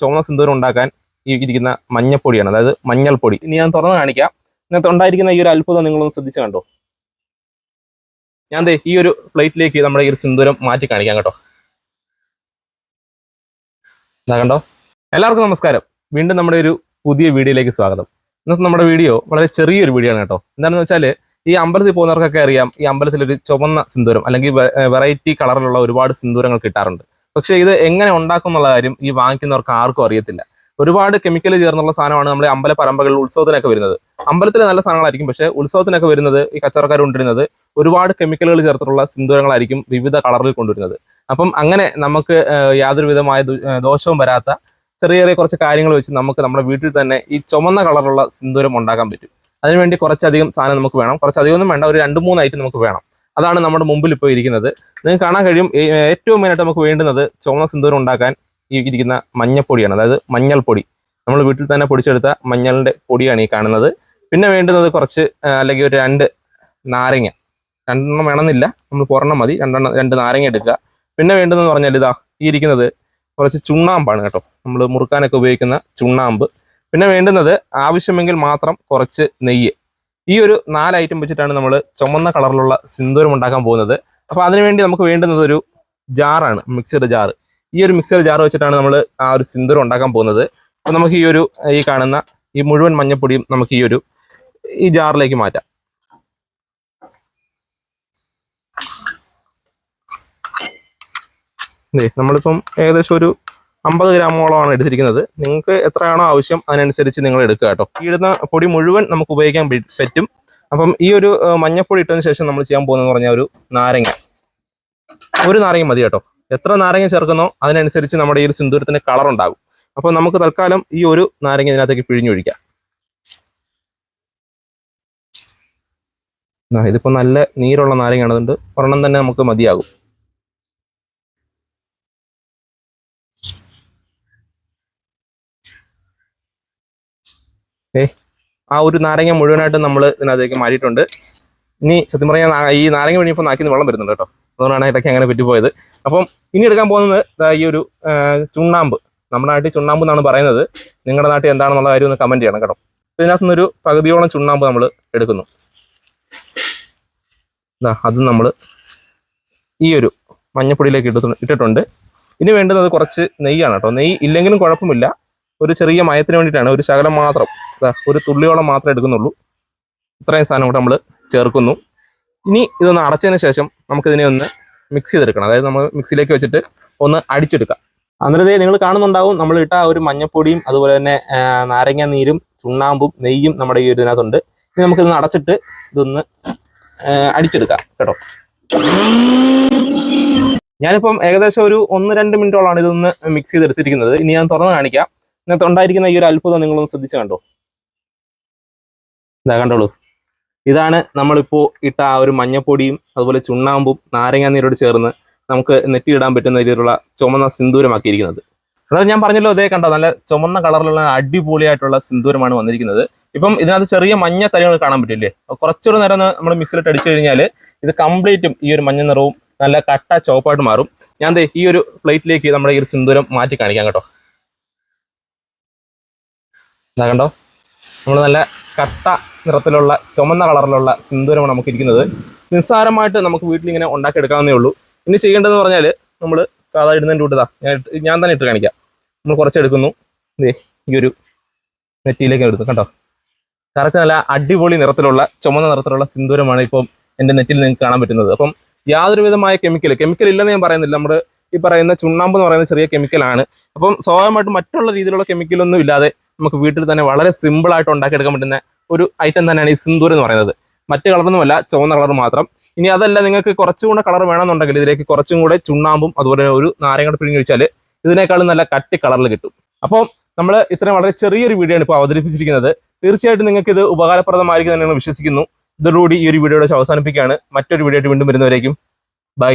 ചുവന്ന സിന്ദൂരം ഉണ്ടാക്കാൻ ഈ ഇരിക്കുന്ന മഞ്ഞപ്പൊടിയാണ്. അതായത് മഞ്ഞൾപ്പൊടി. ഇനി ഞാൻ തുറന്ന് കാണിക്കാം. ഇതിനകത്ത് ഉണ്ടായിരിക്കുന്ന ഈ ഒരു അത്ഭുതം നിങ്ങളൊന്ന് ശ്രദ്ധിച്ചു കണ്ടോ? ഞാൻ ദേ ഈ ഒരു പ്ലേറ്റിലേക്ക് നമ്മുടെ ഈ ഒരു സിന്ദൂരം മാറ്റി കാണിക്കാം കേട്ടോ. ഇതാ കണ്ടോ? എല്ലാവർക്കും നമസ്കാരം. വീണ്ടും നമ്മുടെ ഒരു പുതിയ വീഡിയോയിലേക്ക് സ്വാഗതം. ഇന്നത്തെ നമ്മുടെ വീഡിയോ വളരെ ചെറിയൊരു വീഡിയോ ആണ് കേട്ടോ. എന്താണെന്ന് വെച്ചാൽ ഈ അമ്പലത്തിൽ പോകുന്നവർക്കൊക്കെ അറിയാം ഈ അമ്പലത്തിൽ ഒരു ചുവന്ന സിന്ദൂരം അല്ലെങ്കിൽ വെറൈറ്റി കളറിലുള്ള ഒരുപാട് സിന്ദൂരങ്ങൾ കിട്ടാറുണ്ട്. പക്ഷേ ഇത് എങ്ങനെ ഉണ്ടാക്കും എന്നുള്ള കാര്യം ഈ വാങ്ങിക്കുന്നവർക്ക് ആർക്കും അറിയത്തില്ല. ഒരുപാട് കെമിക്കൽ ചേർന്നുള്ള സാധനമാണ് നമ്മുടെ അമ്പല പരമ്പകളിൽ ഉത്സവത്തിനൊക്കെ വരുന്നത്. അമ്പലത്തിൽ നല്ല സാധനങ്ങളായിരിക്കും പക്ഷേ ഉത്സവത്തിനൊക്കെ വരുന്നത് ഈ കച്ചവടക്കാർ കൊണ്ടുവരുന്നത് ഒരുപാട് കെമിക്കലുകൾ ചേർത്തിട്ടുള്ള സിന്ദൂരങ്ങളായിരിക്കും വിവിധ കളറിൽ കൊണ്ടുവരുന്നത്. അപ്പം അങ്ങനെ നമുക്ക് യാതൊരു വിധമായ ദോഷവും വരാത്ത ചെറിയ ചെറിയ കുറച്ച് കാര്യങ്ങൾ വെച്ച് നമുക്ക് നമ്മുടെ വീട്ടിൽ തന്നെ ഈ ചുമന്ന കളറുള്ള സിന്ദൂരം ഉണ്ടാക്കാൻ പറ്റും. അതിനുവേണ്ടി കുറച്ചധികം സാധനം നമുക്ക് വേണം. കുറച്ചധികം ഒന്നും വേണ്ട. ഒരു രണ്ട് മൂന്ന് ഐറ്റം നമുക്ക് വേണം. അതാണ് നമ്മുടെ മുമ്പിൽ ഇപ്പോൾ ഇരിക്കുന്നത്. നിങ്ങൾക്ക് കാണാൻ കഴിയും ഏറ്റവും മെയിനായിട്ട് നമുക്ക് വേണ്ടുന്നത് ചുവന്ന സിന്ദൂരം ഉണ്ടാക്കാൻ ഈ ഇരിക്കുന്ന മഞ്ഞപ്പൊടിയാണ്. അതായത് മഞ്ഞൾപ്പൊടി നമ്മൾ വീട്ടിൽ തന്നെ പൊടിച്ചെടുത്ത മഞ്ഞളിന്റെ പൊടിയാണ് ഈ കാണുന്നത്. പിന്നെ വേണ്ടുന്നത് കുറച്ച് അല്ലെങ്കിൽ ഒരു രണ്ട് നാരങ്ങ. രണ്ടെണ്ണം വേണമെന്നില്ല. നമ്മൾ പുറണം മതി. രണ്ടെണ്ണം രണ്ട് നാരങ്ങ എടുക്കുക പിന്നെ വേണ്ടതെന്ന് പറഞ്ഞാൽ ഇതാ ഈ ഇരിക്കുന്നത് കുറച്ച് ചുണ്ണാമ്പാണ് കേട്ടോ. നമ്മൾ മുറുക്കാനൊക്കെ ഉപയോഗിക്കുന്ന ചുണ്ണാമ്പ്. പിന്നെ വേണ്ടുന്നത് ആവശ്യമെങ്കിൽ മാത്രം കുറച്ച് നെയ്യ്. ഈ ഒരു നാല് ഐറ്റം വെച്ചിട്ടാണ് നമ്മൾ ചുമന്ന കളറിലുള്ള സിന്ദൂരം ഉണ്ടാക്കാൻ പോകുന്നത്. അപ്പോൾ അതിനുവേണ്ടി നമുക്ക് വേണ്ടുന്നത് ഒരു ജാറാണ് മിക്സർ ജാർ ഈ ഒരു മിക്സർ ജാർ വെച്ചിട്ടാണ് നമ്മൾ ആ ഒരു സിന്ദൂരം ഉണ്ടാക്കാൻ പോകുന്നത്. അപ്പോൾ നമുക്ക് ഈ ഒരു ഈ കാണുന്ന ഈ മുഴുവൻ മഞ്ഞപ്പൊടിയും നമുക്ക് ഈ ഒരു ഈ ജാറിലേക്ക് മാറ്റാം. നമ്മളിപ്പം ഏകദേശം ഒരു അമ്പത് ഗ്രാമോളമാണ് എടുത്തിരിക്കുന്നത്. നിങ്ങൾക്ക് എത്രയാണോ ആവശ്യം അതിനനുസരിച്ച് നിങ്ങൾ എടുക്കുക കേട്ടോ. ഈ ഇടുന്ന പൊടി മുഴുവൻ നമുക്ക് ഉപയോഗിക്കാൻ പറ്റും. അപ്പം ഈ ഒരു മഞ്ഞപ്പൊടി ഇട്ടതിന് ശേഷം നമ്മൾ ചെയ്യാൻ പോകുന്നതെന്ന് പറഞ്ഞാൽ ഒരു നാരങ്ങ. ഒരു നാരങ്ങ മതി കേട്ടോ. എത്ര നാരങ്ങ ചേർക്കുന്നോ അതിനനുസരിച്ച് നമ്മുടെ ഈ ഒരു സിന്ദൂരത്തിന്റെ കളർ ഉണ്ടാകും. അപ്പോൾ നമുക്ക് തൽക്കാലം ഈ ഒരു നാരങ്ങ ഇതിനകത്തേക്ക് പിഴിഞ്ഞൊഴിക്കാം ആ, ഇതിപ്പോ നല്ല നീരുള്ള നാരങ്ങ ആണതുകൊണ്ട് ഒരെണ്ണം തന്നെ നമുക്ക് മതിയാകും. ഏ ആ ഒരു നാരങ്ങ മുഴുവനായിട്ട് നമ്മൾ ഇതിനകത്തേക്ക് മാറ്റിയിട്ടുണ്ട്. ഇനി സത്യം പറഞ്ഞാൽ ഈ നാരങ്ങ പിഴിഞ്ഞപ്പോൾ നാക്കിന്ന് വെള്ളം വരുന്നുണ്ട് കേട്ടോ. അതുകൊണ്ടാണ് ഇടയ്ക്ക് അങ്ങനെ പറ്റിപ്പോയത്. അപ്പം ഇനി എടുക്കാൻ പോകുന്നത് ഈ ഒരു ചുണ്ണാമ്പ്. നമ്മുടെ നാട്ടിൽ ചുണ്ണാമ്പ് എന്നാണ് പറയുന്നത്. നിങ്ങളുടെ നാട്ടിൽ എന്താണെന്നുള്ള കാര്യം ഒന്ന് കമന്റ് ചെയ്യണം കേട്ടോ. അപ്പം ഇതിനകത്ത് നിന്നൊരു പകുതിയോളം ചുണ്ണാമ്പ് നമ്മൾ എടുക്കുന്നു. അത് നമ്മൾ ഈ ഒരു മഞ്ഞപ്പൊടിയിലേക്ക് ഇട്ടു ഇട്ടിട്ടുണ്ട്. ഇനി വേണ്ടുന്നത് കുറച്ച് നെയ്യാണ് കേട്ടോ. നെയ്യ് ഇല്ലെങ്കിലും കുഴപ്പമില്ല. ഒരു ചെറിയ മയത്തിന് വേണ്ടിയിട്ടാണ്. ഒരു ശകലം മാത്രം ഒരു തുള്ളിയോളം മാത്രമേ എടുക്കുന്നുള്ളൂ. ഇത്രയും സാധനം കൂടെ നമ്മൾ ചേർക്കുന്നു. ഇനി ഇതൊന്ന് അടച്ചതിന് ശേഷം നമുക്കിതിനെ ഒന്ന് മിക്സ് ചെയ്തെടുക്കണം. അതായത് നമ്മൾ മിക്സിയിലേക്ക് വെച്ചിട്ട് ഒന്ന് അടിച്ചെടുക്കാം. അന്നേരത്തെ നിങ്ങൾ കാണുന്നുണ്ടാവും നമ്മൾ ഇട്ട ഒരു മഞ്ഞപ്പൊടിയും അതുപോലെ തന്നെ നാരങ്ങ നീരും ചുണ്ണാമ്പും നെയ്യും നമ്മുടെ ഈ ഒരു ഇതിനകത്തുണ്ട്. ഇനി നമുക്കിതൊന്ന് അടച്ചിട്ട് ഇതൊന്ന് അടിച്ചെടുക്കാം കേട്ടോ. ഞാനിപ്പം ഏകദേശം ഒരു ഒന്ന് രണ്ട് മിനിറ്റോളാണ് ഇതൊന്ന് മിക്സ് ചെയ്തെടുത്തിരിക്കുന്നത്. ഇനി ഞാൻ തുറന്ന് കാണിക്കാം. ഇതിനകത്ത് ഉണ്ടായിരിക്കുന്ന ഈ ഒരു അത്ഭുതം നിങ്ങളൊന്ന് ശ്രദ്ധിച്ചു കണ്ടോ? ഇതാ കണ്ടോളൂ. ഇതാണ് നമ്മളിപ്പോൾ ഇട്ട ആ ഒരു മഞ്ഞപ്പൊടിയും അതുപോലെ ചുണ്ണാമ്പും നാരങ്ങ നീരോട് ചേർന്ന് നമുക്ക് നെറ്റിയിടാൻ പറ്റുന്ന രീതിയിലുള്ള ചുമന്ന സിന്ദൂരമാക്കിയിരിക്കുന്നത്. അതായത് ഞാൻ പറഞ്ഞല്ലോ അതേ കണ്ടോ നല്ല ചുമന്ന കളറിലുള്ള അടിപൊളിയായിട്ടുള്ള സിന്ദൂരമാണ് വന്നിരിക്കുന്നത്. ഇപ്പം ഇതിനകത്ത് ചെറിയ മഞ്ഞ തരികൾ കാണാൻ പറ്റില്ലേ? കുറച്ചൊരു നേരം നമ്മൾ മിക്സിലിട്ട് അടിച്ചു കഴിഞ്ഞാൽ ഇത് കംപ്ലീറ്റും ഈ ഒരു മഞ്ഞ നിറവും നല്ല കട്ട ചോപ്പായിട്ട് മാറും. ഞാൻ ദേ ഈ ഒരു പ്ലേറ്റിലേക്ക് നമ്മുടെ ഈ ഒരു സിന്ദൂരം മാറ്റി കാണിക്കാം കേട്ടോ. ഇതാ കണ്ടോ? നമ്മൾ നല്ല കട്ട നിറത്തിലുള്ള ചുമന്ന കളറിലുള്ള സിന്ദൂരമാണ് നമുക്ക് ഇരിക്കുന്നത് നിസ്സാരമായിട്ട് നമുക്ക് വീട്ടിൽ ഇങ്ങനെ ഉണ്ടാക്കിയെടുക്കാവുന്നേ ഉള്ളൂ. ഇനി ചെയ്യേണ്ടതെന്ന് പറഞ്ഞാൽ നമ്മൾ സാധാ ഇടുന്നതിന്റെ കൂട്ടതാ ഞാൻ ഞാൻ തന്നെ ഇട്ട് കാണിക്കാം. നമ്മൾ കുറച്ച് എടുക്കുന്നു ദേ ഈ ഒരു നെറ്റിയിലേക്ക് എടുത്തു. കേട്ടോ കറക്റ്റ് നല്ല അടിപൊളി നിറത്തിലുള്ള ചുമന്ന നിറത്തിലുള്ള സിന്ദൂരമാണ് ഇപ്പം എന്റെ നെറ്റിൽ നിങ്ങൾക്ക് കാണാൻ പറ്റുന്നത്. അപ്പം യാതൊരു വിധമായ കെമിക്കൽ കെമിക്കൽ ഇല്ലെന്ന് ഞാൻ പറയുന്നില്ല. നമ്മൾ ഈ പറയുന്ന ചുണ്ണാമ്പ് എന്ന് പറയുന്ന ചെറിയ കെമിക്കലാണ് അപ്പം സ്വാഭാവികമായിട്ടും മറ്റുള്ള രീതിയിലുള്ള കെമിക്കലൊന്നും ഇല്ലാതെ നമുക്ക് വീട്ടിൽ തന്നെ വളരെ സിമ്പിളായിട്ട് ഉണ്ടാക്കിയെടുക്കാൻ പറ്റുന്ന ഒരു ഐറ്റം തന്നെയാണ് ഈ സിന്ദൂർ എന്ന് പറയുന്നത്. മറ്റു കളറൊന്നുമല്ല ചുവന്ന കളർ മാത്രം. ഇനി അതല്ല നിങ്ങൾക്ക് കുറച്ചും കൂടെ കളർ വേണമെന്നുണ്ടെങ്കിൽ ഇതിലേക്ക് കുറച്ചും കൂടെ ചുണ്ണാമ്പും അതുപോലെ തന്നെ ഒരു നാരങ്ങ പിഴിഞ്ഞ് വെച്ചാൽ ഇതിനേക്കാളും നല്ല കട്ടി കളറിൽ കിട്ടും. അപ്പോൾ നമ്മൾ ഇത്രയും വളരെ ചെറിയൊരു വീഡിയോ ആണ് ഇപ്പോൾ അവതരിപ്പിച്ചിരിക്കുന്നത്. തീർച്ചയായിട്ടും നിങ്ങൾക്ക് ഇത് ഉപകാരപ്രദമായിരിക്കും എന്ന് വിശ്വസിക്കുന്നു. ഇതോടുകൂടി ഈ ഒരു വീഡിയോയുടെ അവസാനിപ്പിക്കുകയാണ്. മറ്റൊരു വീഡിയോ ആയിട്ട് വീണ്ടും വരുന്നവരേക്കും. ബൈ